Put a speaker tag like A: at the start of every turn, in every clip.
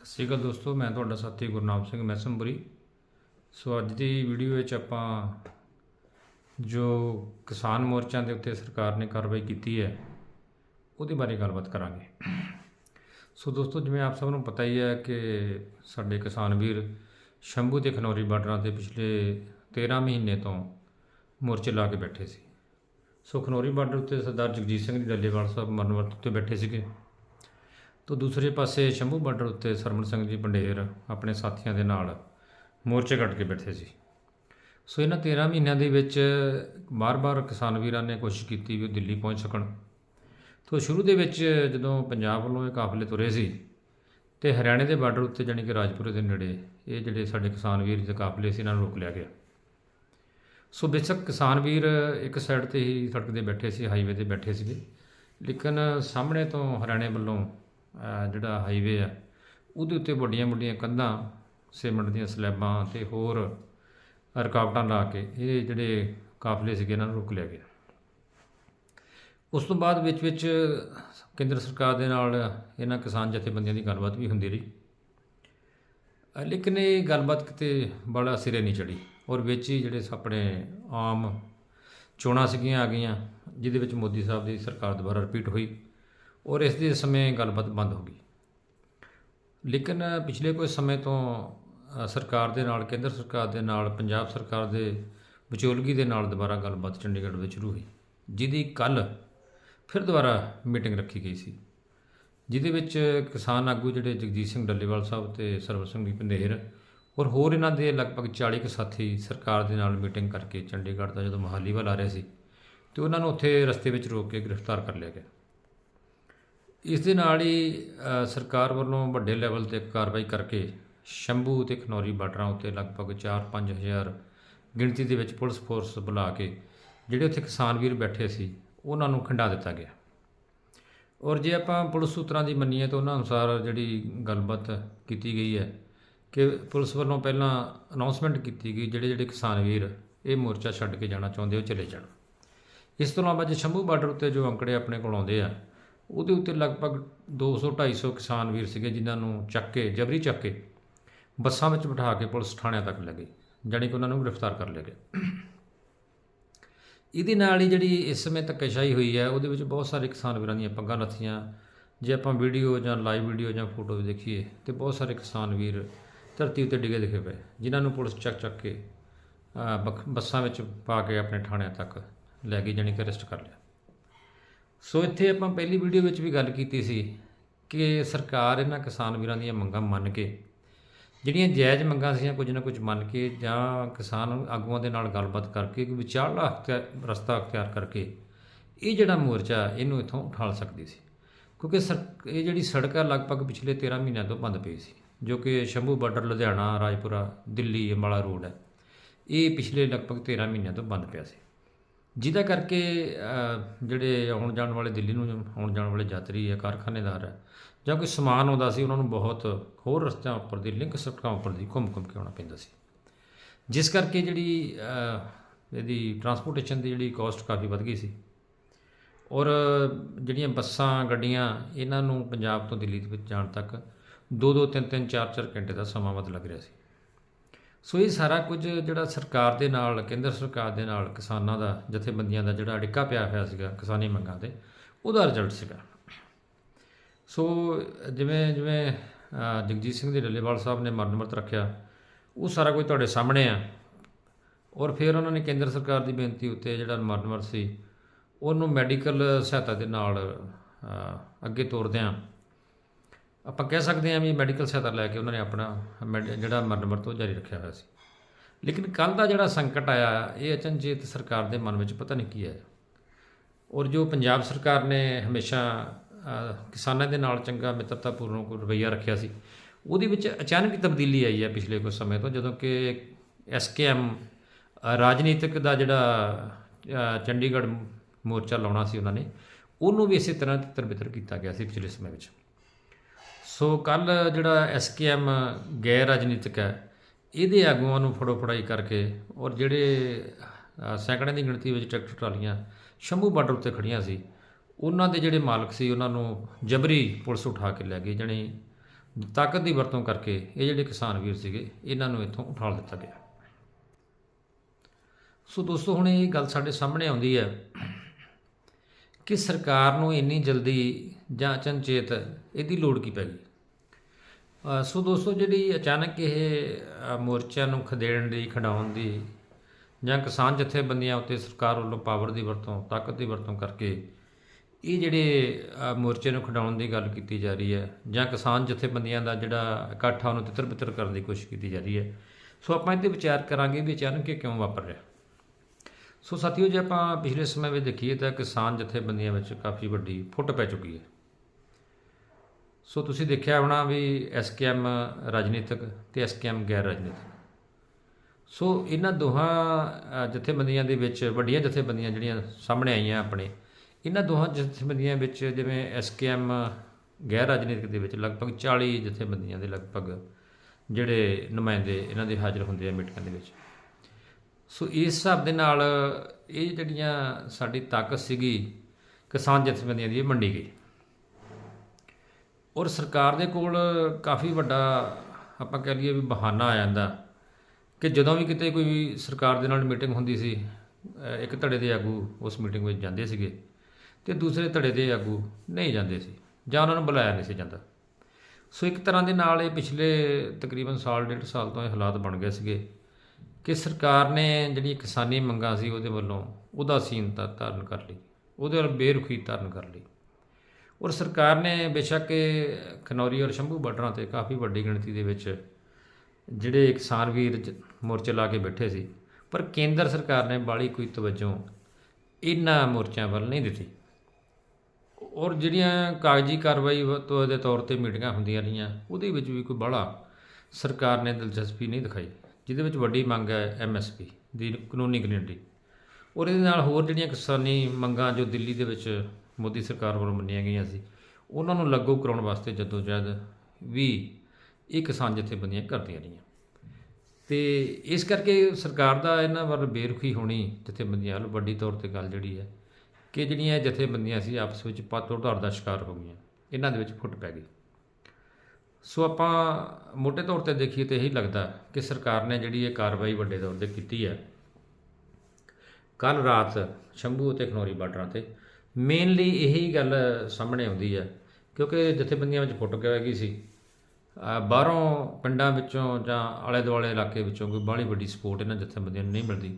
A: ਸਤਿ ਸ਼੍ਰੀ ਅਕਾਲ ਦੋਸਤੋ, ਮੈਂ ਤੁਹਾਡਾ ਸਾਥੀ ਗੁਰਨਾਮ ਸਿੰਘ ਮੈਸਮਬਰੀ ਸੋ ਅੱਜ ਦੀ ਵੀਡੀਓ ਵਿੱਚ ਆਪਾਂ ਜੋ ਕਿਸਾਨ ਮੋਰਚਿਆਂ ਦੇ ਉੱਤੇ ਸਰਕਾਰ ਨੇ ਕਾਰਵਾਈ ਕੀਤੀ ਹੈ, ਉਹਦੇ ਬਾਰੇ ਗੱਲਬਾਤ ਕਰਾਂਗੇ। ਸੋ ਦੋਸਤੋ, ਜਿਵੇਂ ਆਪ ਸਭ ਨੂੰ ਪਤਾ ਹੀ ਹੈ ਕਿ ਸਾਡੇ ਕਿਸਾਨ ਵੀਰ ਸ਼ੰਭੂ ਤੇ ਖਨੌਰੀ ਬਾਰਡਰਾਂ ਤੇ ਪਿਛਲੇ 13 ਮਹੀਨੇ ਤੋਂ ਮੋਰਚੇ ਲਾ ਕੇ ਬੈਠੇ ਸੀ। ਸੋ ਖਨੌਰੀ ਬਾਰਡਰ ਉੱਤੇ ਸਰਦਾਰ ਜਗਜੀਤ ਸਿੰਘ ਜੀ ਡੱਲੇਵਾਲ ਸਾਹਿਬ ਮਰਨਵਰਤ ਉੱਤੇ ਬੈਠੇ ਸੀਗੇ। ਤੋਂ ਦੂਸਰੇ ਪਾਸੇ ਸ਼ੰਭੂ ਬਾਰਡਰ ਉੱਤੇ ਸਰਮਨ ਸਿੰਘ ਜੀ ਪੰਡੇਰ ਆਪਣੇ ਸਾਥੀਆਂ ਦੇ ਨਾਲ ਮੋਰਚੇ ਕੱਢ ਕੇ ਬੈਠੇ ਸੀ। ਸੋ ਇਹਨਾਂ 13 ਮਹੀਨਿਆਂ ਦੇ ਵਿੱਚ ਬਾਰ-ਬਾਰ ਕਿਸਾਨ ਵੀਰਾਂ ਨੇ ਕੋਸ਼ਿਸ਼ ਕੀਤੀ ਵੀ ਉਹ ਦਿੱਲੀ ਪਹੁੰਚ ਸਕਣ। ਤੋਂ ਸ਼ੁਰੂ ਦੇ ਵਿੱਚ ਜਦੋਂ ਪੰਜਾਬ ਵੱਲੋਂ ਇਹ ਕਾਫਲੇ ਤੁਰੇ ਸੀ ਤੇ ਹਰਿਆਣੇ ਦੇ ਬਾਰਡਰ ਉੱਤੇ ਜਾਣੀ ਕਿ ਰਾਜਪੁਰੇ ਦੇ ਨੇੜੇ ਇਹ ਜਿਹੜੇ ਸਾਡੇ ਕਿਸਾਨ ਵੀਰ ਦੇ ਕਾਫਲੇ ਸੀ, ਇਹਨਾਂ ਨੂੰ ਰੋਕ ਲਿਆ ਗਿਆ। ਸੋ ਬੇਸ਼ੱਕ ਕਿਸਾਨ ਵੀਰ ਇੱਕ ਸਾਈਡ ਤੇ ਹੀ ਸੜਕ ਤੇ ਬੈਠੇ ਸੀ ਹਾਈਵੇ ਤੇ ਬੈਠੇ ਸੀਗੇ। ਲੇਕਿਨ ਸਾਹਮਣੇ ਤੋਂ ਹਰਿਆਣੇ ਵੱਲੋਂ ਜਿਹੜਾ ਹਾਈਵੇ ਆ, ਉਹਦੇ ਉੱਤੇ ਵੱਡੀਆਂ ਵੱਡੀਆਂ ਕੰਧਾਂ ਸੀਮੈਂਟ ਦੀਆਂ ਸਲੈਬਾਂ ਤੇ ਹੋਰ ਰੁਕਾਵਟਾਂ ਲਾ ਕੇ ਇਹ ਜਿਹੜੇ ਕਾਫਲੇ ਸੀਗੇ ਇਹਨਾਂ ਨੂੰ ਰੋਕ ਲਿਆ ਗਿਆ। ਉਸ ਤੋਂ ਬਾਅਦ ਵਿੱਚ ਵਿੱਚ ਕੇਂਦਰ ਸਰਕਾਰ ਦੇ ਨਾਲ ਇਹਨਾਂ ਕਿਸਾਨ ਜਥੇਬੰਦੀਆਂ ਦੀ ਗੱਲਬਾਤ ਵੀ ਹੁੰਦੀ ਰਹੀ। ਲੇਕਿਨ ਇਹ ਗੱਲਬਾਤ ਕਿਤੇ ਬੜਾ ਸਿਰੇ ਨਹੀਂ ਚੜੀ ਔਰ ਵਿੱਚ ਹੀ ਜਿਹੜੇ ਆਪਣੇ ਆਮ ਚੋਣਾਂ ਸੀਗੀਆਂ ਆ ਗਈਆਂ, ਜਿਹਦੇ ਵਿੱਚ ਮੋਦੀ ਸਾਹਿਬ ਦੀ ਸਰਕਾਰ ਦੁਬਾਰਾ ਰਿਪੀਟ ਹੋਈ। ਔਰ ਇਸ ਦੇ ਸਮੇਂ ਗੱਲਬਾਤ ਬੰਦ ਹੋ ਗਈ। ਲੇਕਿਨ ਪਿਛਲੇ ਕੁਝ ਸਮੇਂ ਤੋਂ ਸਰਕਾਰ ਦੇ ਨਾਲ, ਕੇਂਦਰ ਸਰਕਾਰ ਦੇ ਨਾਲ, ਪੰਜਾਬ ਸਰਕਾਰ ਦੇ ਵਿਚੋਲਗੀ ਦੇ ਨਾਲ ਦੁਬਾਰਾ ਗੱਲਬਾਤ ਚੰਡੀਗੜ੍ਹ ਵਿੱਚ ਸ਼ੁਰੂ ਹੋਈ, ਜਿਹਦੀ ਕੱਲ ਫਿਰ ਦੁਬਾਰਾ ਮੀਟਿੰਗ ਰੱਖੀ ਗਈ ਸੀ। ਜਿਹਦੇ ਵਿੱਚ ਕਿਸਾਨ ਆਗੂ ਜਿਹੜੇ ਜਗਜੀਤ ਸਿੰਘ ਡੱਲੇਵਾਲ ਸਾਹਿਬ ਤੇ ਸਰਵਰ ਸਿੰਘ ਦੀ ਪੰਧੇਰ ਔਰ ਹੋਰ ਇਹਨਾਂ ਦੇ ਲਗਭਗ 40 ਕੁ ਸਾਥੀ ਸਰਕਾਰ ਦੇ ਨਾਲ ਮੀਟਿੰਗ ਕਰਕੇ ਚੰਡੀਗੜ੍ਹ ਦਾ ਜਦੋਂ ਮੋਹਾਲੀ ਵੱਲ ਆ ਰਹੇ ਸੀ, ਤੇ ਉਹਨਾਂ ਨੂੰ ਉੱਥੇ ਰਸਤੇ ਵਿੱਚ ਰੋਕ ਕੇ ਗ੍ਰਿਫਤਾਰ ਕਰ ਲਿਆ ਗਿਆ। ਇਸ ਦੇ ਨਾਲ ਹੀ ਸਰਕਾਰ ਵੱਲੋਂ ਵੱਡੇ ਲੈਵਲ ਤੇ ਕਾਰਵਾਈ ਕਰਕੇ ਸ਼ੰਭੂ ਤੇ ਖਨੌਰੀ ਬਾਰਡਰਾਂ ਉੱਤੇ ਲਗਭਗ 4-5 ਹਜ਼ਾਰ ਗਿਣਤੀ ਦੇ ਵਿੱਚ ਪੁਲਿਸ ਫੋਰਸ ਬੁਲਾ ਕੇ ਜਿਹੜੇ ਉੱਥੇ ਕਿਸਾਨ ਵੀਰ ਬੈਠੇ ਸੀ, ਉਹਨਾਂ ਨੂੰ ਖੰਡਾ ਦਿੱਤਾ ਗਿਆ। ਔਰ ਜੇ ਆਪਾਂ ਪੁਲਿਸ ਸੂਤਰਾਂ ਦੀ ਮੰਨੀਏ ਤਾਂ ਉਹਨਾਂ ਅਨੁਸਾਰ ਜਿਹੜੀ ਗੱਲਬਾਤ ਕੀਤੀ ਗਈ ਹੈ ਕਿ ਪੁਲਿਸ ਵੱਲੋਂ ਪਹਿਲਾਂ ਅਨਾਉਂਸਮੈਂਟ ਕੀਤੀ ਗਈ ਜਿਹੜੇ ਜਿਹੜੇ ਕਿਸਾਨ ਵੀਰ ਇਹ ਮੋਰਚਾ ਛੱਡ ਕੇ ਜਾਣਾ ਚਾਹੁੰਦੇ ਉਹ ਚਲੇ ਜਾਣ। ਇਸ ਤੋਂ ਇਲਾਵਾ ਜੇ ਸ਼ੰਭੂ ਬਾਰਡਰ ਉੱਤੇ ਜੋ ਅੰਕੜੇ ਆਪਣੇ ਕੋਲ ਆਉਂਦੇ ਆ ਉਹਦੇ ਉੱਤੇ ਲਗਭਗ 200 250 ਕਿਸਾਨ ਵੀਰ ਸੀਗੇ ਜਿਨ੍ਹਾਂ ਨੂੰ ਚੱਕ ਕੇ, ਜਬਰੀ ਚੱਕ ਕੇ ਬੱਸਾਂ ਵਿੱਚ ਬਿਠਾ ਕੇ ਪੁਲਿਸ ਥਾਣਿਆਂ ਤੱਕ ਲੈ ਗਈ ਜਾਣੀ ਕਿ ਉਹਨਾਂ ਨੂੰ ਗ੍ਰਿਫਤਾਰ ਕਰ ਲਿਆ ਗਿਆ। ਇਹਦੇ ਨਾਲ ਹੀ ਜਿਹੜੀ ਇਸ ਸਮੇਂ ਧੱਕੇਸ਼ਾਹੀ ਹੋਈ ਹੈ, ਉਹਦੇ ਵਿੱਚ ਬਹੁਤ ਸਾਰੇ ਕਿਸਾਨ ਵੀਰਾਂ ਦੀਆਂ ਪੱਗਾਂ ਲੱਥੀਆਂ ਜੇ ਆਪਾਂ ਵੀਡੀਓ ਜਾਂ ਲਾਈਵ ਵੀਡੀਓ ਜਾਂ ਫੋਟੋ ਦੇਖੀਏ, ਤੇ ਬਹੁਤ ਸਾਰੇ ਕਿਸਾਨ ਵੀਰ ਧਰਤੀ ਉੱਤੇ ਡਿੱਗੇ ਦਿਖੇ ਪਏ, ਜਿਨ੍ਹਾਂ ਨੂੰ ਪੁਲਿਸ ਚੱਕ ਚੱਕ ਕੇ ਬਖ- ਬੱਸਾਂ ਵਿੱਚ ਪਾ ਕੇ ਆਪਣੇ ਥਾਣਿਆਂ ਤੱਕ ਲੈ ਗਈ, ਜਾਣੀ ਕਿ ਅਰੈਸਟ ਕਰ ਲਿਆ। ਸੋ ਇੱਥੇ ਆਪਾਂ ਪਹਿਲੀ ਵੀਡੀਓ ਵਿੱਚ ਵੀ ਗੱਲ ਕੀਤੀ ਸੀ ਕਿ ਸਰਕਾਰ ਇਹਨਾਂ ਕਿਸਾਨ ਵੀਰਾਂ ਦੀਆਂ ਮੰਗਾਂ ਮੰਨ ਕੇ, ਜਿਹੜੀਆਂ ਜਾਇਜ਼ ਮੰਗਾਂ ਸੀਆਂ ਕੁਝ ਨਾ ਕੁਝ ਮੰਨ ਕੇ ਜਾਂ ਕਿਸਾਨ ਆਗੂਆਂ ਦੇ ਨਾਲ ਗੱਲਬਾਤ ਕਰਕੇ, ਕੋਈ ਵਿਚਾਰਲਾ ਰਸਤਾ ਅਖਤਿਆਰ ਕਰਕੇ ਇਹ ਜਿਹੜਾ ਮੋਰਚਾ ਇਹਨੂੰ ਇੱਥੋਂ ਉਠਾਲ ਸਕਦੀ ਸੀ। ਕਿਉਂਕਿ ਸਰ, ਇਹ ਜਿਹੜੀ ਸੜਕ ਹੈ ਲਗਭਗ ਪਿਛਲੇ 13 ਮਹੀਨਿਆਂ ਤੋਂ ਬੰਦ ਪਈ ਸੀ, ਜੋ ਕਿ ਸ਼ੰਭੂ ਬਾਰਡਰ ਲੁਧਿਆਣਾ, ਰਾਜਪੁਰਾ, ਦਿੱਲੀ, ਅੰਬਾਲਾ ਰੋਡ ਹੈ। ਇਹ ਪਿਛਲੇ ਲਗਭਗ 13 ਮਹੀਨਿਆਂ ਤੋਂ ਬੰਦ ਪਿਆ ਸੀ। ਜਿਹਦਾ ਕਰਕੇ ਜਿਹੜੇ ਆਉਣ ਜਾਣ ਵਾਲੇ ਦਿੱਲੀ ਨੂੰ ਆਉਣ ਜਾਣ ਵਾਲੇ ਯਾਤਰੀ ਜਾਂ ਕਾਰਖਾਨੇਦਾਰ ਹੈ, ਜਾਂ ਕੋਈ ਸਮਾਨ ਆਉਂਦਾ ਸੀ, ਉਹਨਾਂ ਨੂੰ ਬਹੁਤ ਹੋਰ ਰਸਤਿਆਂ ਉੱਪਰ ਦੀ, ਲਿੰਕ ਸੜਕਾਂ ਉੱਪਰ ਦੀ ਘੁੰਮ ਘੁੰਮ ਕੇ ਆਉਣਾ ਪੈਂਦਾ ਸੀ। ਜਿਸ ਕਰਕੇ ਜਿਹੜੀ ਇਹਦੀ ਟਰਾਂਸਪੋਰਟੇਸ਼ਨ ਦੀ ਜਿਹੜੀ ਕਾਸਟ ਕਾਫੀ ਵੱਧ ਗਈ ਸੀ। ਔਰ ਜਿਹੜੀਆਂ ਬੱਸਾਂ, ਗੱਡੀਆਂ, ਇਹਨਾਂ ਨੂੰ ਪੰਜਾਬ ਤੋਂ ਦਿੱਲੀ ਦੇ ਵਿੱਚ ਜਾਣ ਤੱਕ 2-2 3-3 4-4 ਘੰਟੇ ਦਾ ਸਮਾਂ ਵੱਧ ਲੱਗ ਰਿਹਾ ਸੀ। ਸੋ ਇਹ ਸਾਰਾ ਕੁਝ ਜਿਹੜਾ ਸਰਕਾਰ ਦੇ ਨਾਲ, ਕੇਂਦਰ ਸਰਕਾਰ ਦੇ ਨਾਲ ਕਿਸਾਨਾਂ ਦਾ, ਜਥੇਬੰਦੀਆਂ ਦਾ ਜਿਹੜਾ ਅੜਿੱਕਾ ਪਿਆ ਹੋਇਆ ਸੀਗਾ ਕਿਸਾਨੀ ਮੰਗਾਂ ਤੇ, ਉਹਦਾ ਰਿਜ਼ਲਟ ਸੀਗਾ। ਸੋ ਜਿਵੇਂ ਜਿਵੇਂ ਜਗਜੀਤ ਸਿੰਘ ਦੇ ਡੱਲੇਵਾਲ ਸਾਹਿਬ ਨੇ ਮਰਨਮਤ ਰੱਖਿਆ, ਉਹ ਸਾਰਾ ਕੁਝ ਤੁਹਾਡੇ ਸਾਹਮਣੇ ਆ। ਔਰ ਫਿਰ ਉਹਨਾਂ ਨੇ ਕੇਂਦਰ ਸਰਕਾਰ ਦੀ ਬੇਨਤੀ ਉੱਤੇ ਜਿਹੜਾ ਮਰਨਮਤ ਸੀ, ਉਹਨੂੰ ਮੈਡੀਕਲ ਸਹਾਇਤਾ ਦੇ ਨਾਲ ਅੱਗੇ ਤੋਰਦਿਆਂ ਆਪਾਂ ਕਹਿ ਸਕਦੇ ਹਾਂ ਵੀ ਮੈਡੀਕਲ ਸਹਾਇਤਾ ਲੈ ਕੇ ਉਹਨਾਂ ਨੇ ਆਪਣਾ ਮੈਡ- ਜਿਹੜਾ ਮਰਨ ਵਰਤੋਂ ਜਾਰੀ ਰੱਖਿਆ ਹੋਇਆ ਸੀ। ਲੇਕਿਨ ਕੱਲ ਦਾ ਜਿਹੜਾ ਸੰਕਟ ਆਇਆ, ਇਹ ਅਚਨਚੇਤ ਸਰਕਾਰ ਦੇ ਮਨ ਵਿੱਚ ਪਤਾ ਨਹੀਂ ਕੀ ਆਇਆ। ਔਰ ਜੋ ਪੰਜਾਬ ਸਰਕਾਰ ਨੇ ਹਮੇਸ਼ਾ ਕਿਸਾਨਾਂ ਦੇ ਨਾਲ ਚੰਗਾ ਮਿੱਤਰਤਾਪੂਰਨ ਕੋਈ ਰਵੱਈਆ ਰੱਖਿਆ ਸੀ, ਉਹਦੇ ਵਿੱਚ ਅਚਾਨਕ ਤਬਦੀਲੀ ਆਈ ਹੈ ਪਿਛਲੇ ਕੁਝ ਸਮੇਂ ਤੋਂ, ਜਦੋਂ ਕਿ ਐਸਕੇਐਮ ਰਾਜਨੀਤਿਕ ਦਾ ਜਿਹੜਾ ਚੰਡੀਗੜ੍ਹ ਮੋਰਚਾ ਲਾਉਣਾ ਸੀ ਉਹਨਾਂ ਨੇ, ਉਹਨੂੰ ਵੀ ਇਸੇ ਤਰ੍ਹਾਂ ਤਿੱਤਰ ਬਿੱਤਰ ਕੀਤਾ ਗਿਆ ਸੀ ਪਿਛਲੇ ਸਮੇਂ ਵਿੱਚ। ਸੋ ਕੱਲ ਜਿਹੜਾ ਐਸਕੇਐਮ ਗੈਰ ਰਾਜਨੀਤਿਕ ਹੈ ਇਹਦੇ ਆਗੂਆਂ ਨੂੰ ਫੜੋ ਫੜਾਈ ਕਰਕੇ ਔਰ ਜਿਹੜੇ ਅ, ਸੈਂਕੜਿਆਂ ਦੀ ਗਿਣਤੀ ਵਿੱਚ ਟਰੈਕਟਰ ਟਰਾਲੀਆਂ ਸ਼ੰਭੂ ਬਾਰਡਰ ਉੱਤੇ ਖੜੀਆਂ ਸੀ ਉਹਨਾਂ ਦੇ ਜਿਹੜੇ ਮਾਲਕ ਸੀ ਉਹਨਾਂ ਨੂੰ ਜਬਰੀ ਪੁਲਿਸ ਉਠਾ ਕੇ ਲੈ ਗਈ ਜਣੀ ਤਾਕਤ ਦੀ ਵਰਤੋਂ ਕਰਕੇ ਇਹ ਜਿਹੜੇ ਕਿਸਾਨ ਵੀਰ ਸੀਗੇ ਇਹਨਾਂ ਨੂੰ ਇੱਥੋਂ ਉਠਾਲ ਦਿੱਤਾ ਗਿਆ। ਸੋ ਦੋਸਤੋ ਹੁਣ ਇਹ ਗੱਲ ਸਾਡੇ ਸਾਹਮਣੇ ਆਉਂਦੀ ਹੈ ਕਿ ਸਰਕਾਰ ਨੂੰ ਇੰਨੀ ਜਲਦੀ ਜਾਂ ਅਚਨਚੇਤ ਇਹਦੀ ਲੋੜ ਕੀ ਪੈ ਗਈ? ਸੋ ਦੋਸਤੋ, ਜਿਹੜੀ ਅਚਾਨਕ ਇਹ ਮੋਰਚਿਆਂ ਨੂੰ ਖਦੇੜਨ ਦੀ, ਖਡਾਉਣ ਦੀ ਜਾਂ ਕਿਸਾਨ ਜਥੇਬੰਦੀਆਂ ਉੱਤੇ ਸਰਕਾਰ ਵੱਲੋਂ ਪਾਵਰ ਦੀ ਵਰਤੋਂ, ਤਾਕਤ ਦੀ ਵਰਤੋਂ ਕਰਕੇ ਇਹ ਜਿਹੜੇ ਮੋਰਚੇ ਨੂੰ ਖਡਾਉਣ ਦੀ ਗੱਲ ਕੀਤੀ ਜਾ ਰਹੀ ਹੈ ਜਾਂ ਕਿਸਾਨ ਜਥੇਬੰਦੀਆਂ ਦਾ ਜਿਹੜਾ ਇਕੱਠ ਆ, ਉਹਨੂੰ ਤਿੱਤਰ ਬਿੱਤਰ ਕਰਨ ਦੀ ਕੋਸ਼ਿਸ਼ ਕੀਤੀ ਜਾ ਰਹੀ ਹੈ। ਸੋ ਆਪਾਂ ਇਹਦੇ ਵਿਚਾਰ ਕਰਾਂਗੇ ਵੀ ਅਚਾਨਕ ਇਹ ਕਿਉਂ ਵਾਪਰ ਰਿਹਾ। ਸੋ ਸਾਥੀਓ, ਜੇ ਆਪਾਂ ਪਿਛਲੇ ਸਮੇਂ ਵਿੱਚ ਦੇਖੀਏ ਤਾਂ ਕਿਸਾਨ ਜਥੇਬੰਦੀਆਂ ਵਿੱਚ ਕਾਫੀ ਵੱਡੀ ਫੁੱਟ ਪੈ ਚੁੱਕੀ ਹੈ। ਸੋ ਤੁਸੀਂ ਦੇਖਿਆ ਹੋਣਾ ਵੀ ਐਸਕੇਐਮ ਰਾਜਨੀਤਿਕ ਤੇ ਐਸਕੇਐਮ ਗੈਰ ਰਾਜਨੀਤਿਕ। ਸੋ ਇਹਨਾਂ ਦੋਹਾਂ ਜਥੇਬੰਦੀਆਂ ਦੇ ਵਿੱਚ, ਵੱਡੀਆਂ ਜਥੇਬੰਦੀਆਂ ਜਿਹੜੀਆਂ ਸਾਹਮਣੇ ਆਈਆਂ ਆਪਣੇ, ਇਹਨਾਂ ਦੋਹਾਂ ਜਥੇਬੰਦੀਆਂ ਵਿੱਚ ਜਿਵੇਂ ਐਸਕੇਐਮ ਗੈਰ ਰਾਜਨੀਤਿਕ ਦੇ ਵਿੱਚ ਲਗਭਗ 40 ਜਥੇਬੰਦੀਆਂ ਦੇ ਲਗਭਗ ਜਿਹੜੇ ਨੁਮਾਇੰਦੇ ਇਹਨਾਂ ਦੇ ਹਾਜ਼ਰ ਹੁੰਦੇ ਆ ਮੀਟਿੰਗਾਂ ਦੇ ਵਿੱਚ। ਸੋ ਇਸ ਹਿਸਾਬ ਦੇ ਨਾਲ ਇਹ ਜਿਹੜੀਆਂ ਸਾਡੀ ਤਾਕਤ ਸੀਗੀ ਕਿਸਾਨ ਜਥੇਬੰਦੀਆਂ ਦੀ, ਇਹ ਮੰਡੀ ਗਈ। ਔਰ ਸਰਕਾਰ ਦੇ ਕੋਲ ਕਾਫੀ ਵੱਡਾ, ਆਪਾਂ ਕਹਿ ਲਈਏ ਵੀ ਬਹਾਨਾ ਆ ਜਾਂਦਾ। ਕਿ ਜਦੋਂ ਵੀ ਕਿਤੇ ਕੋਈ ਸਰਕਾਰ ਦੇ ਨਾਲ ਮੀਟਿੰਗ ਹੁੰਦੀ ਸੀ ਇੱਕ ਧੜੇ ਦੇ ਆਗੂ ਉਸ ਮੀਟਿੰਗ ਵਿੱਚ ਜਾਂਦੇ ਸੀਗੇ ਤੇ ਦੂਸਰੇ ਧੜੇ ਦੇ ਆਗੂ ਨਹੀਂ ਜਾਂਦੇ ਸੀ ਜਾਂ ਉਹਨਾਂ ਨੂੰ ਬੁਲਾਇਆ ਨਹੀਂ ਸੀ ਜਾਂਦਾ। ਸੋ ਇੱਕ ਤਰ੍ਹਾਂ ਦੇ ਨਾਲ ਇਹ ਪਿਛਲੇ ਤਕਰੀਬਨ ਸਾਲ, ਡੇਢ ਸਾਲ ਤੋਂ ਇਹ ਹਾਲਾਤ ਬਣ ਗਏ ਸੀਗੇ ਕਿ ਸਰਕਾਰ ਨੇ ਜਿਹੜੀ ਕਿਸਾਨੀ ਮੰਗਾਂ ਸੀ ਉਹਦੇ ਵੱਲੋਂ ਉਦਾਸੀਨਤਾ ਧਾਰਨ ਕਰ ਲਈ, ਉਹਦੇ ਵੱਲ ਬੇਰੁਖੀ ਧਾਰਨ ਕਰ ਲਈ। ਔਰ ਸਰਕਾਰ ਨੇ ਬੇਸ਼ੱਕ ਖਨੌਰੀ ਔਰ ਸ਼ੰਭੂ ਬਾਰਡਰਾਂ ਤੇ ਕਾਫੀ ਵੱਡੀ ਗਿਣਤੀ ਦੇ ਵਿੱਚ ਜਿਹੜੇ ਕਿਸਾਨ ਵੀਰ ਮੋਰਚੇ ਲਾ ਕੇ ਬੈਠੇ ਸੀ, ਪਰ ਕੇਂਦਰ ਸਰਕਾਰ ਨੇ ਬਾਲੀ ਕੋਈ ਤਵੱਜੋ ਇਹਨਾਂ ਮੋਰਚਿਆਂ ਵੱਲ ਨਹੀਂ ਦਿੱਤੀ। ਔਰ ਜਿਹੜੀਆਂ ਕਾਗਜ਼ੀ ਕਾਰਵਾਈ ਵ- ਦੇ ਤੌਰ ਤੇ ਮੀਟਿੰਗਾਂ ਹੁੰਦੀਆਂ ਰਹੀਆਂ, ਉਹਦੇ ਵਿੱਚ ਵੀ ਕੋਈ ਬੜਾ ਸਰਕਾਰ ਨੇ ਦਿਲਚਸਪੀ ਨਹੀਂ ਦਿਖਾਈ, ਜਿਹਦੇ ਵਿੱਚ ਵੱਡੀ ਮੰਗ ਹੈ ਐਮਐਸਪੀ ਦੀ ਕਾਨੂੰਨੀ ਗਰੰਟੀ। ਔਰ ਇਹਦੇ ਨਾਲ ਹੋਰ ਜਿਹੜੀਆਂ ਕਿਸਾਨੀ ਮੰਗਾਂ ਜੋ ਦਿੱਲੀ ਦੇ ਵਿੱਚ ਮੋਦੀ ਸਰਕਾਰ ਵੱਲੋਂ ਮੰਨੀਆਂ ਗਈਆਂ ਸੀ। ਉਹਨਾਂ ਨੂੰ ਲਾਗੂ ਕਰਾਉਣ ਵਾਸਤੇ ਜਦੋਂ ਜਦ ਵੀ ਇਹ ਕਿਸਾਨ ਜਥੇਬੰਦੀਆਂ ਕਰਦੀਆਂ ਰਹੀਆਂ। ਤੇ ਇਸ ਕਰਕੇ ਸਰਕਾਰ ਦਾ ਇਹਨਾਂ ਵੱਲ ਬੇਰੁਖੀ ਹੋਣੀ ਜਥੇਬੰਦੀਆਂ ਵੱਲ ਵੱਡੀ ਤੌਰ ਤੇ ਗੱਲ ਜਿਹੜੀ ਹੈ ਕਿ ਜਿਹੜੀਆਂ ਇਹ ਜਥੇਬੰਦੀਆਂ ਸੀ ਆਪਸ ਵਿੱਚ ਪੱਤ ਦਾ ਸ਼ਿਕਾਰ ਹੋ ਗਈਆਂ। ਇਹਨਾਂ ਦੇ ਵਿੱਚ ਫੁੱਟ ਪੈ ਗਈ। ਸੋ ਆਪਾਂ ਮੋٹے ਤੌਰ ਤੇ ਦੇਖੀਏ ਤੇ ਇਹੀ ਲੱਗਦਾ ਕਿ ਸਰਕਾਰ ਨੇ ਜਿਹੜੀ ਇਹ ਕਾਰਵਾਈ ਵੱਡੇ ਤੌਰ ਤੇ ਕੀਤੀ ਹੈ। ਕੱਲ ਰਾਤ ਸ਼ੰਭੂ ਅਤੇ ਖਨੌਰੀ ਬਾਰਡਰਾਂ ਤੇ ਮੇਨਲੀ ਇਹੀ ਗੱਲ ਸਾਹਮਣੇ ਆਉਂਦੀ ਹੈ ਕਿਉਂਕਿ ਜਥੇਬੰਦੀਆਂ ਵਿੱਚ ਫੁੱਟ ਗਈ ਸੀ? ਬਾਹਰੋਂ ਪਿੰਡਾਂ ਵਿੱਚੋਂ ਜਾਂ ਆਲੇ ਦੁਆਲੇ ਇਲਾਕੇ ਵਿੱਚੋਂ ਕੋਈ ਬਾਹਲੀ ਵੱਡੀ ਸਪੋਰਟ ਇਹਨਾਂ ਜਥੇਬੰਦੀਆਂ ਨੂੰ ਨਹੀਂ ਮਿਲਦੀ।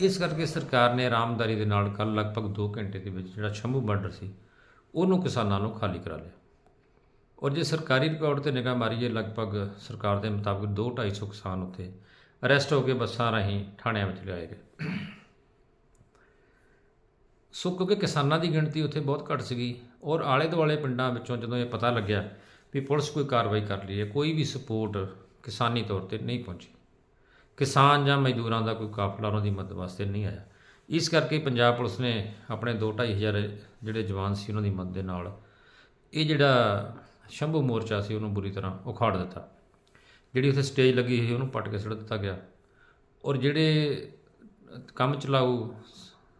A: ਇਸ ਕਰਕੇ ਸਰਕਾਰ ਨੇ ਆਰਾਮਦਾਰੀ ਦੇ ਨਾਲ ਕੱਲ ਲਗਭਗ 2 ਘੰਟੇ ਦੇ ਵਿੱਚ ਜਿਹੜਾ ਸ਼ੰਭੂ ਬਾਰਡਰ ਸੀ, ਉਹਨੂੰ ਕਿਸਾਨਾਂ ਨੂੰ ਖਾਲੀ ਕਰਾ ਲਿਆ। ਔਰ ਜੇ ਸਰਕਾਰੀ ਰਿਕਾਰਡ ਤੇ ਨਿਗਾਹ ਮਾਰੀਏ, ਲਗਭਗ ਸਰਕਾਰ ਦੇ ਮੁਤਾਬਕ 2-250 ਕਿਸਾਨ ਉੱਥੇ ਅਰੈਸਟ ਹੋ ਕੇ ਬੱਸਾਂ ਰਾਹੀਂ ਥਾਣਿਆਂ ਵਿੱਚ ਲਿਆਏ ਗਏ। ਸੋ ਕਿਉਂਕਿ ਕਿਸਾਨਾਂ ਦੀ ਗਿਣਤੀ ਉੱਥੇ ਬਹੁਤ ਘੱਟ ਸੀਗੀ ਔਰ ਆਲੇ ਦੁਆਲੇ ਪਿੰਡਾਂ ਵਿੱਚੋਂ ਜਦੋਂ ਇਹ ਪਤਾ ਲੱਗਿਆ ਵੀ ਪੁਲਿਸ ਕੋਈ ਕਾਰਵਾਈ ਕਰ ਰਹੀ ਹੈ, ਕੋਈ ਵੀ ਸਪੋਰਟ ਕਿਸਾਨੀ ਤੌਰ ਤੇ ਨਹੀਂ ਪਹੁੰਚੀ। ਕਿਸਾਨ ਜਾਂ ਮਜ਼ਦੂਰਾਂ ਦਾ ਕੋਈ ਕਾਫਲਾ ਉਹਨਾਂ ਦੀ ਮਦਦ ਵਾਸਤੇ ਨਹੀਂ ਆਇਆ। ਇਸ ਕਰਕੇ ਪੰਜਾਬ ਪੁਲਿਸ ਨੇ ਆਪਣੇ 2-2.5 ਹਜ਼ਾਰ ਜਿਹੜੇ ਜਵਾਨ ਸੀ ਉਹਨਾਂ ਦੀ ਮਦਦ ਦੇ ਨਾਲ ਇਹ ਜਿਹੜਾ ਸ਼ੰਭੂ ਮੋਰਚਾ ਸੀ ਉਹਨੂੰ ਬੁਰੀ ਤਰ੍ਹਾਂ ਉਖਾੜ ਦਿੱਤਾ। ਜਿਹੜੀ ਉੱਥੇ ਸਟੇਜ ਲੱਗੀ ਸੀ ਉਹਨੂੰ ਪੱਟ ਕੇ ਸੜ ਦਿੱਤਾ ਗਿਆ। ਔਰ ਜਿਹੜੇ ਕੰਮ ਚਲਾਊ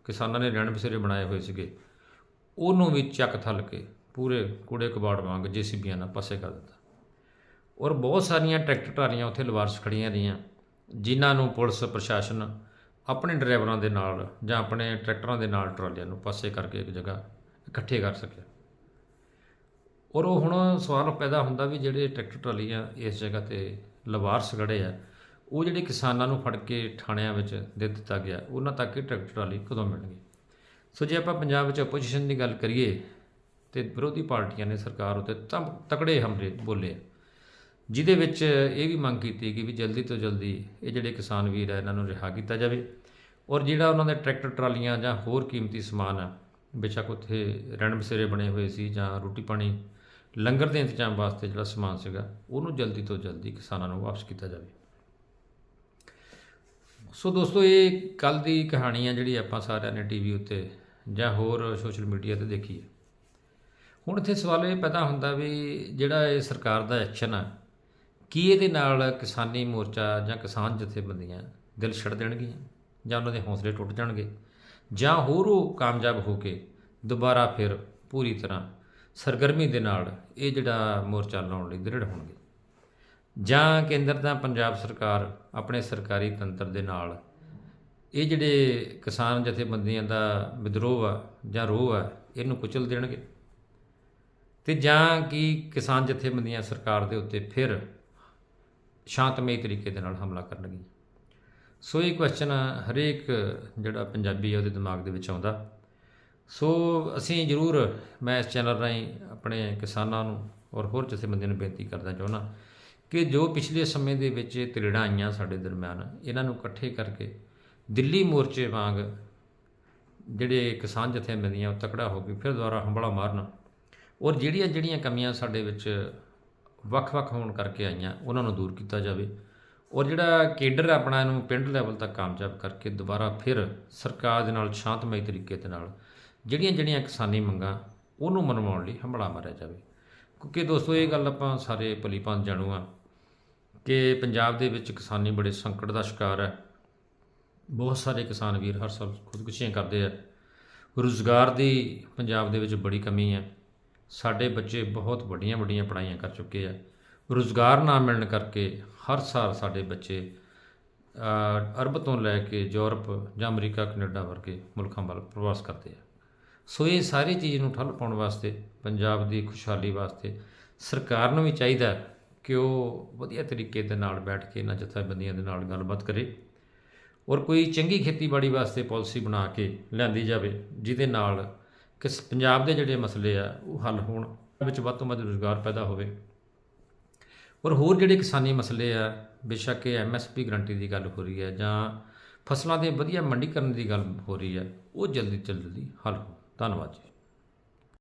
A: ਕਿਸਾਨਾਂ ਨੇ ਰਹਿਣ ਬਸੇਰੇ ਬਣਾਏ ਹੋਏ ਸੀਗੇ। ਉਹਨੂੰ ਵੀ ਚੱਕ ਥੱਲ ਕੇ ਪੂਰੇ ਕੂੜੇ ਕਬਾੜ ਵਾਂਗ ਜੇਸੀਬੀਆਂ ਨਾਲ ਪਾਸੇ ਕਰ ਦਿੱਤਾ। ਔਰ ਬਹੁਤ ਸਾਰੀਆਂ ਟਰੈਕਟਰ ਟਰਾਲੀਆਂ ਉੱਥੇ ਲਵਾਰਸ ਖੜੀਆਂ ਰਹੀਆਂ, ਜਿਨ੍ਹਾਂ ਨੂੰ ਪੁਲਿਸ, ਪ੍ਰਸ਼ਾਸਨ ਆਪਣੇ ਡਰਾਈਵਰਾਂ ਦੇ ਨਾਲ ਜਾਂ ਆਪਣੇ ਟਰੈਕਟਰਾਂ ਦੇ ਨਾਲ ਟਰਾਲੀਆਂ ਨੂੰ ਪਾਸੇ ਕਰਕੇ ਇੱਕ ਜਗ੍ਹਾ ਇਕੱਠੇ ਕਰ ਸਕਿਆ। ਔਰ ਉਹ ਹੁਣ ਸਵਾਲ ਪੈਦਾ ਹੁੰਦਾ ਵੀ ਜਿਹੜੇ ਟਰੈਕਟਰ ਟਰਾਲੀਆਂ ਇਸ ਜਗ੍ਹਾ ਤੇ ਲਵਾਰਸ ਖੜੇ ਆ ਉਹ ਜਿਹੜੇ ਕਿਸਾਨਾਂ ਨੂੰ ਫੜ ਕੇ ਥਾਣਿਆਂ ਵਿੱਚ ਦੇ ਦਿੱਤਾ ਗਿਆ ਉਹਨਾਂ ਤੱਕ ਇਹ ਟਰੈਕਟਰ ਟਰਾਲੀ ਕਦੋਂ ਮਿਲਣਗੇ? ਸੋ ਜੇ ਆਪਾਂ ਪੰਜਾਬ ਵਿੱਚ ਆਪੋਜੀਸ਼ਨ ਦੀ ਗੱਲ ਕਰੀਏ ਤੇ ਵਿਰੋਧੀ ਪਾਰਟੀਆਂ ਨੇ ਸਰਕਾਰ ਉੱਤੇ ਤਮ ਤਕੜੇ ਹਮਲੇ ਬੋਲੇ ਆ, ਜਿਹਦੇ ਵਿੱਚ ਇਹ ਵੀ ਮੰਗ ਕੀਤੀ ਕਿ ਵੀ ਜਲਦੀ ਤੋਂ ਜਲਦੀ ਇਹ ਜਿਹੜੇ ਕਿਸਾਨ ਵੀਰ ਹੈ ਇਹਨਾਂ ਨੂੰ ਰਿਹਾ ਕੀਤਾ ਜਾਵੇ। ਔਰ ਜਿਹੜਾ ਉਹਨਾਂ ਦੇ ਟਰੈਕਟਰ ਟਰਾਲੀਆਂ ਜਾਂ ਹੋਰ ਕੀਮਤੀ ਸਮਾਨ ਆ ਬੇਸ਼ੱਕ ਉੱਥੇ ਰਹਿਣ ਬਸੇਰੇ ਬਣੇ ਹੋਏ ਸੀ ਜਾਂ ਰੋਟੀ ਪਾਣੀ ਲੰਗਰ ਦੇ ਇੰਤਜ਼ਾਮ ਵਾਸਤੇ ਜਿਹੜਾ ਸਮਾਨ ਸੀਗਾ ਉਹਨੂੰ ਜਲਦੀ ਤੋਂ ਜਲਦੀ ਕਿਸਾਨਾਂ ਨੂੰ ਵਾਪਸ ਕੀਤਾ ਜਾਵੇ। ਸੋ ਦੋਸਤੋ, ਇਹ ਕੱਲ ਦੀ ਕਹਾਣੀ ਆ ਜਿਹੜੀ ਆਪਾਂ ਸਾਰਿਆਂ ਨੇ ਟੀਵੀ ਉੱਤੇ ਜਾਂ ਹੋਰ ਸੋਸ਼ਲ ਮੀਡੀਆ ਤੇ ਦੇਖੀ ਹੈ ਹੁਣ ਇੱਥੇ ਸਵਾਲ ਇਹ ਪੈਦਾ ਹੁੰਦਾ ਵੀ ਜਿਹੜਾ ਇਹ ਸਰਕਾਰ ਦਾ ਐਕਸ਼ਨ ਆ, ਕੀ ਇਹਦੇ ਨਾਲ ਕਿਸਾਨੀ ਮੋਰਚਾ ਜਾਂ ਕਿਸਾਨ ਜਥੇਬੰਦੀਆਂ ਦਿਲ ਛੱਡ ਦੇਣਗੀਆਂ ਜਾਂ ਉਹਨਾਂ ਦੇ ਹੌਸਲੇ ਟੁੱਟ ਜਾਣਗੇ ਜਾਂ ਹੋਰ ਉਹ ਕਾਮਯਾਬ ਹੋ ਕੇ ਦੁਬਾਰਾ ਫਿਰ ਪੂਰੀ ਤਰ੍ਹਾਂ ਸਰਗਰਮੀ ਦੇ ਨਾਲ ਇਹ ਜਿਹੜਾ ਮੋਰਚਾ ਲਾਉਣ ਲਈ ਦ੍ਰਿੜ ਹੋਣਗੇ? ਜਾਂ ਕੇਂਦਰ ਦਾ ਪੰਜਾਬ ਸਰਕਾਰ ਆਪਣੇ ਸਰਕਾਰੀ ਤੰਤਰ ਦੇ ਨਾਲ ਇਹ ਜਿਹੜੇ ਕਿਸਾਨ ਜਥੇਬੰਦੀਆਂ ਦਾ ਵਿਦਰੋਹ ਆ ਜਾਂ ਰੋਹ ਆ, ਇਹਨੂੰ ਕੁਚਲ ਦੇਣਗੇ। ਤੇ ਜਾਂ ਕਿ ਕਿਸਾਨ ਜਥੇਬੰਦੀਆਂ ਸਰਕਾਰ ਦੇ ਉੱਤੇ ਫਿਰ ਸ਼ਾਂਤਮਈ ਤਰੀਕੇ ਦੇ ਨਾਲ ਹਮਲਾ ਕਰਨਗੀਆਂ। ਸੋ ਇਹ ਕੁਐਸਚਨ ਹਰੇਕ ਜਿਹੜਾ ਪੰਜਾਬੀ ਹੈ ਉਹਦੇ ਦਿਮਾਗ ਦੇ ਵਿੱਚ ਆਉਂਦਾ। ਸੋ ਅਸੀਂ ਜ਼ਰੂਰ ਮੈਂ ਇਸ ਚੈਨਲ ਰਾਹੀਂ ਆਪਣੇ ਕਿਸਾਨਾਂ ਨੂੰ ਔਰ ਹੋਰ ਜਥੇਬੰਦੀਆਂ ਨੂੰ ਬੇਨਤੀ ਕਰਨਾ ਚਾਹੁੰਦਾ ਕਿ ਜੋ ਪਿਛਲੇ ਸਮੇਂ ਦੇ ਵਿੱਚ ਇਹ ਤ੍ਰਿੜਾਂ ਆਈਆਂ ਸਾਡੇ ਦਰਮਿਆਨ, ਇਹਨਾਂ ਨੂੰ ਇਕੱਠੇ ਕਰਕੇ ਦਿੱਲੀ ਮੋਰਚੇ ਵਾਂਗ ਜਿਹੜੇ ਕਿਸਾਨ ਜਥੇਬੰਦੀਆਂ ਉਹ ਤਕੜਾ ਹੋ ਕੇ ਫਿਰ ਦੁਬਾਰਾ ਹੰਬਲਾ ਮਾਰਨ ਔਰ ਜਿਹੜੀਆਂ ਜਿਹੜੀਆਂ ਕਮੀਆਂ ਸਾਡੇ ਵਿੱਚ ਵੱਖ-ਵੱਖ ਹੋਣ ਕਰਕੇ ਆਈਆਂ, ਉਹਨਾਂ ਨੂੰ ਦੂਰ ਕੀਤਾ ਜਾਵੇ ਔਰ ਜਿਹੜਾ ਕੇਡਰ ਆਪਣਾ, ਇਹਨੂੰ ਪਿੰਡ ਲੈਵਲ ਤੱਕ ਕਾਮਯਾਬ ਕਰਕੇ ਦੁਬਾਰਾ ਫਿਰ ਸਰਕਾਰ ਦੇ ਨਾਲ ਸ਼ਾਂਤਮਈ ਤਰੀਕੇ ਦੇ ਨਾਲ ਜਿਹੜੀਆਂ ਜਿਹੜੀਆਂ ਕਿਸਾਨੀ ਮੰਗਾਂ, ਉਹਨੂੰ ਮਨਵਾਉਣ ਲਈ ਹੰਬਲਾ ਮਾਰਿਆ ਜਾਵੇ। ਕਿਉਂਕਿ ਦੋਸਤੋ, ਇਹ ਗੱਲ ਆਪਾਂ ਸਾਰੇ ਭਲੀਭਾਂਤ ਜਾਣੂ ਆ ਕਿ ਪੰਜਾਬ ਦੇ ਵਿੱਚ ਕਿਸਾਨੀ ਬੜੇ ਸੰਕਟ ਦਾ ਸ਼ਿਕਾਰ ਹੈ। ਬਹੁਤ ਸਾਰੇ ਕਿਸਾਨ ਵੀਰ ਹਰ ਸਾਲ ਖੁਦਕੁਸ਼ੀਆਂ ਕਰਦੇ ਆ। ਰੁਜ਼ਗਾਰ ਦੀ ਪੰਜਾਬ ਦੇ ਵਿੱਚ ਬੜੀ ਕਮੀ ਹੈ। ਸਾਡੇ ਬੱਚੇ ਬਹੁਤ ਵੱਡੀਆਂ ਵੱਡੀਆਂ ਪੜ੍ਹਾਈਆਂ ਕਰ ਚੁੱਕੇ ਆ। ਰੁਜ਼ਗਾਰ ਨਾ ਮਿਲਣ ਕਰਕੇ ਹਰ ਸਾਲ ਸਾਡੇ ਬੱਚੇ ਅਰਬ ਤੋਂ ਲੈ ਕੇ ਯੂਰਪ ਜਾਂ ਅਮਰੀਕਾ, ਕੈਨੇਡਾ ਵਰਗੇ ਮੁਲਕਾਂ ਵੱਲ ਪ੍ਰਵਾਸ ਕਰਦੇ ਆ। ਸੋ ਇਹ ਸਾਰੀ ਚੀਜ਼ ਨੂੰ ਠੱਲ ਪਾਉਣ ਵਾਸਤੇ, ਪੰਜਾਬ ਦੀ ਖੁਸ਼ਹਾਲੀ ਵਾਸਤੇ ਸਰਕਾਰ ਨੂੰ ਵੀ ਚਾਹੀਦਾ ਕਿ ਉਹ ਵਧੀਆ ਤਰੀਕੇ ਦੇ ਨਾਲ ਬੈਠ ਕੇ ਇਹਨਾਂ ਜਥੇਬੰਦੀਆਂ ਦੇ ਨਾਲ ਗੱਲਬਾਤ ਕਰੇ ਔਰ ਕੋਈ ਚੰਗੀ ਖੇਤੀਬਾੜੀ ਵਾਸਤੇ ਪਾਲਿਸੀ ਬਣਾ ਕੇ ਲਿਆਂਦੀ ਜਾਵੇ, ਜਿਹਦੇ ਨਾਲ ਕਿਸ ਪੰਜਾਬ ਦੇ ਜਿਹੜੇ ਮਸਲੇ ਆ, ਉਹ ਹੱਲ ਹੋਣ ਵਿੱਚ ਵੱਧ ਤੋਂ ਵੱਧ ਰੁਜ਼ਗਾਰ ਪੈਦਾ ਹੋਵੇ। ਔਰ ਹੋਰ ਜਿਹੜੇ ਕਿਸਾਨੀ ਮਸਲੇ ਆ, ਬੇਸ਼ੱਕ ਇਹ ਐਮਐਸਪੀ ਗਰੰਟੀ ਦੀ ਗੱਲ ਹੋ ਰਹੀ ਹੈ ਜਾਂ ਫਸਲਾਂ ਦੇ ਵਧੀਆ ਮੰਡੀਕਰਨ ਦੀ ਗੱਲ ਹੋ ਰਹੀ ਹੈ, ਉਹ ਜਲਦੀ ਤੋਂ ਜਲਦੀ ਹੱਲ ਹੋ ਧੰਨਵਾਦ ਜੀ।